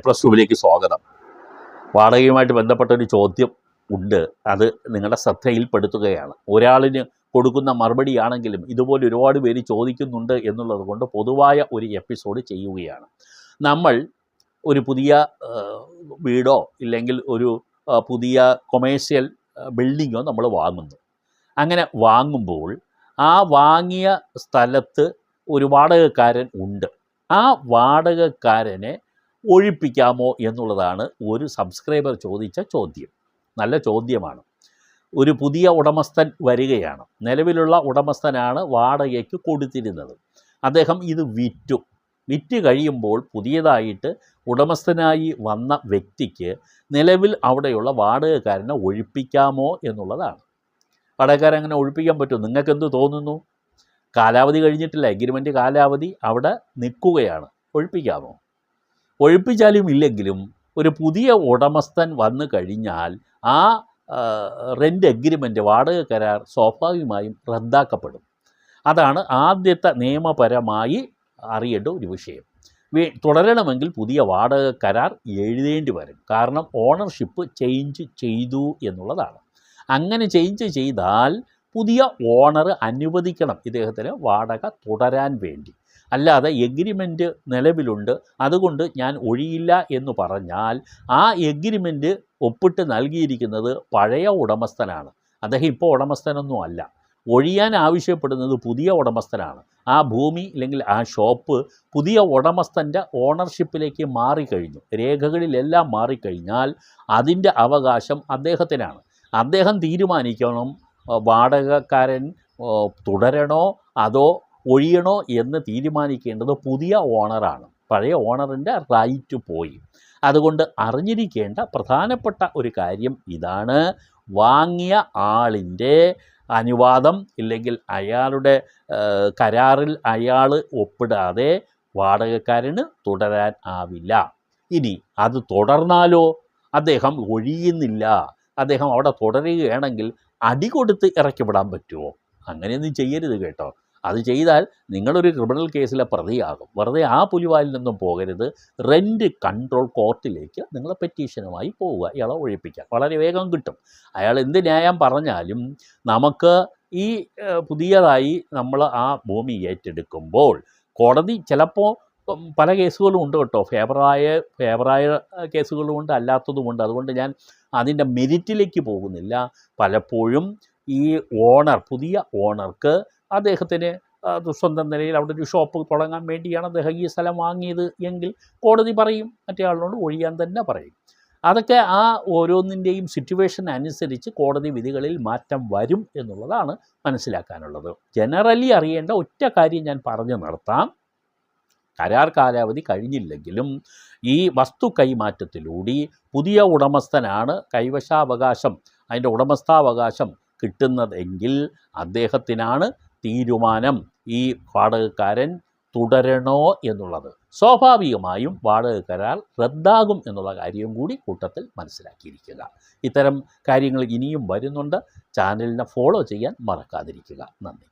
Plus ടുവിലേക്ക് സ്വാഗതം. വാടകയുമായിട്ട് ബന്ധപ്പെട്ട ഒരു ചോദ്യം ഉണ്ട്. അത് നിങ്ങളുടെ ശ്രദ്ധയിൽപ്പെടുത്തുകയാണ്. ഒരാളിന് കൊടുക്കുന്ന മറുപടിയാണെങ്കിലും ഇതുപോലെ ഒരുപാട് പേര് ചോദിക്കുന്നുണ്ട് എന്നുള്ളത് കൊണ്ട് പൊതുവായ ഒരു എപ്പിസോഡ് ചെയ്യുകയാണ്. നമ്മൾ ഒരു പുതിയ വീടോ ഇല്ലെങ്കിൽ ഒരു പുതിയ കൊമേഴ്സ്യൽ ബിൽഡിങ്ങോ നമ്മൾ വാങ്ങുന്നു. അങ്ങനെ വാങ്ങുമ്പോൾ ആ വാങ്ങിയ സ്ഥലത്ത് ഒരു വാടകക്കാരൻ ഉണ്ട്. ആ വാടകക്കാരനെ ഒഴിപ്പിക്കാമോ എന്നുള്ളതാണ് ഒരു സബ്സ്ക്രൈബർ ചോദിച്ച ചോദ്യം. നല്ല ചോദ്യമാണ്. ഒരു പുതിയ ഉടമസ്ഥൻ വരികയാണ്. നിലവിലുള്ള ഉടമസ്ഥനാണ് വാടകയ്ക്ക് കൊടുത്തിരുന്നത്. അദ്ദേഹം ഇത് വിറ്റു. വിറ്റ് കഴിയുമ്പോൾ പുതിയതായിട്ട് ഉടമസ്ഥനായി വന്ന വ്യക്തിക്ക് നിലവിൽ അവിടെയുള്ള വാടകക്കാരനെ ഒഴിപ്പിക്കാമോ എന്നുള്ളതാണ്. വാടകക്കാരൻ അങ്ങനെ ഒഴിപ്പിക്കാൻ പറ്റുമോ നിങ്ങൾക്ക് എന്ത് തോന്നുന്നു? കാലാവധി കഴിഞ്ഞിട്ടില്ല. എഗ്രിമെന്റ് കാലാവധി അവിടെ നിൽക്കുകയാണ്. ഒഴിപ്പിക്കാമോ? ഒഴിപ്പിച്ചാലും ഇല്ലെങ്കിലും ഒരു പുതിയ ഉടമസ്ഥൻ വന്നു കഴിഞ്ഞാൽ ആ റെന്റ് എഗ്രിമെന്റ് വാടക കരാർ സ്വാഭാവികമായും റദ്ദാക്കപ്പെടും. അതാണ് ആദ്യത്തെ നിയമപരമായി അറിയേണ്ട ഒരു വിഷയം. തുടരണമെങ്കിൽ പുതിയ വാടക കരാർ എഴുതേണ്ടി വരും. കാരണം ഓണർഷിപ്പ് ചേഞ്ച് ചെയ്തു എന്നുള്ളതാണ്. അങ്ങനെ ചേഞ്ച് ചെയ്താൽ പുതിയ ഓണർ അനുവദിക്കണം ഇദ്ദേഹത്തിന് വാടക തുടരാൻ വേണ്ടി. അല്ലാതെ എഗ്രിമെന്റ് നിലവിലുണ്ട്. അതുകൊണ്ട് ഞാൻ ഒഴിയില്ല എന്ന് പറഞ്ഞാൽ ആ എഗ്രിമെന്റ് ഒപ്പിട്ട് നൽകിയിരിക്കുന്നത് പഴയ ഉടമസ്ഥനാണ്. അദ്ദേഹം ഇപ്പോൾ ഉടമസ്ഥനൊന്നും അല്ല. ഒഴിയാൻ ആവശ്യപ്പെടുന്നത് പുതിയ ഉടമസ്ഥനാണ്. ആ ഭൂമി അല്ലെങ്കിൽ ആ ഷോപ്പ് പുതിയ ഉടമസ്ഥന്റെ ഓണർഷിപ്പിലേക്ക് മാറിക്കഴിഞ്ഞു. രേഖകളിലെല്ലാം മാറിക്കഴിഞ്ഞാൽ അതിന്റെ അവകാശം അദ്ദേഹത്തിനാണ്. അദ്ദേഹം തീരുമാനിക്കണം. വാടകക്കാരൻ തുടരണോ അതോ ഒഴിയണോ എന്ന് തീരുമാനിക്കേണ്ടത് പുതിയ ഓണറാണ്. പഴയ ഓണറിന്റെ റൈറ്റ് പോയി. അതുകൊണ്ട് അറിഞ്ഞിരിക്കേണ്ട പ്രധാനപ്പെട്ട ഒരു കാര്യം ഇതാണ്. വാങ്ങിയ ആളിന്റെ അനുവാദം ഇല്ലെങ്കിൽ അയാളുടെ കരാറിൽ അയാൾ ഒപ്പിടാതെ വാടകക്കാരന് തുടരാൻ ആവില്ല. ഇനി അത് തുടർന്നാലോ? അദ്ദേഹം ഒഴിയുന്നില്ല. അദ്ദേഹം അവിടെ തുടരുകയാണെങ്കിൽ അടി കൊടുത്ത് ഇറക്കിവിടാൻ പറ്റുമോ? അങ്ങനെയൊന്നും ചെയ്യരുത് കേട്ടോ. അത് ചെയ്താൽ നിങ്ങളൊരു ക്രിമിനൽ കേസിലെ പ്രതിയാകും. വെറുതെ ആ പുലിവാലിൽ നിന്നും പോകരുത്. റെന്റ് കൺട്രോൾ കോർട്ടിലേക്ക് നിങ്ങൾ പെറ്റീഷനുമായി പോവുക. ഇയാളെ ഒഴിപ്പിക്കാൻ വളരെ വേഗം കിട്ടും. അയാൾ എന്ത് ന്യായം പറഞ്ഞാലും നമുക്ക് ഈ പുതിയതായി നമ്മൾ ആ ഭൂമി ഏറ്റെടുക്കുമ്പോൾ കോടതി ചിലപ്പോൾ പല കേസുകളും ഉണ്ട് കേട്ടോ. ഫേവറായ ഫേവറായ കേസുകളും ഉണ്ട് അല്ലാത്തതും ഉണ്ട്. അതുകൊണ്ട് ഞാൻ അതിന്റെ മെരിറ്റിലേക്ക് പോകുന്നില്ല. പലപ്പോഴും ഈ ഓണർ പുതിയ ഓണർക്ക് അദ്ദേഹത്തിന് സ്വന്തം നിലയിൽ അവിടെ ഒരു ഷോപ്പ് തുടങ്ങാൻ വേണ്ടിയാണ് അദ്ദേഹം ഈ സ്ഥലം വാങ്ങിയത് എങ്കിൽ കോടതി പറയും മറ്റേ ആളിനോട് ഒഴിയാൻ തന്നെ പറയും. അതൊക്കെ ആ ഓരോന്നിന്റെയും സിറ്റുവേഷൻ അനുസരിച്ച് കോടതി വിധികളിൽ മാറ്റം വരും എന്നുള്ളതാണ് മനസ്സിലാക്കാനുള്ളത്. ജനറലി അറിയേണ്ട ഒറ്റ കാര്യം ഞാൻ പറഞ്ഞു നടത്താം കരാർ കാലാവധി കഴിഞ്ഞില്ലെങ്കിലും ഈ വസ്തു കൈമാറ്റത്തിലൂടെ പുതിയ ഉടമസ്ഥനാണ് കൈവശാവകാശം അതിന്റെ ഉടമസ്ഥാവകാശം കിട്ടുന്നതെങ്കിൽ അദ്ദേഹത്തിനാണ് തീരുമാനം ഈ വാടകക്കാരൻ തുടരണോ എന്നുള്ളത്. സ്വാഭാവികമായും വാടക കരാർ റദ്ദാകും എന്നുള്ള കാര്യം കൂടി കൂട്ടത്തിൽ മനസ്സിലാക്കിയിരിക്കുക. ഇത്തരം കാര്യങ്ങൾ ഇനിയും വരുന്നുണ്ട്. ചാനലിനെ ഫോളോ ചെയ്യാൻ മറക്കാതിരിക്കുക. നന്ദി.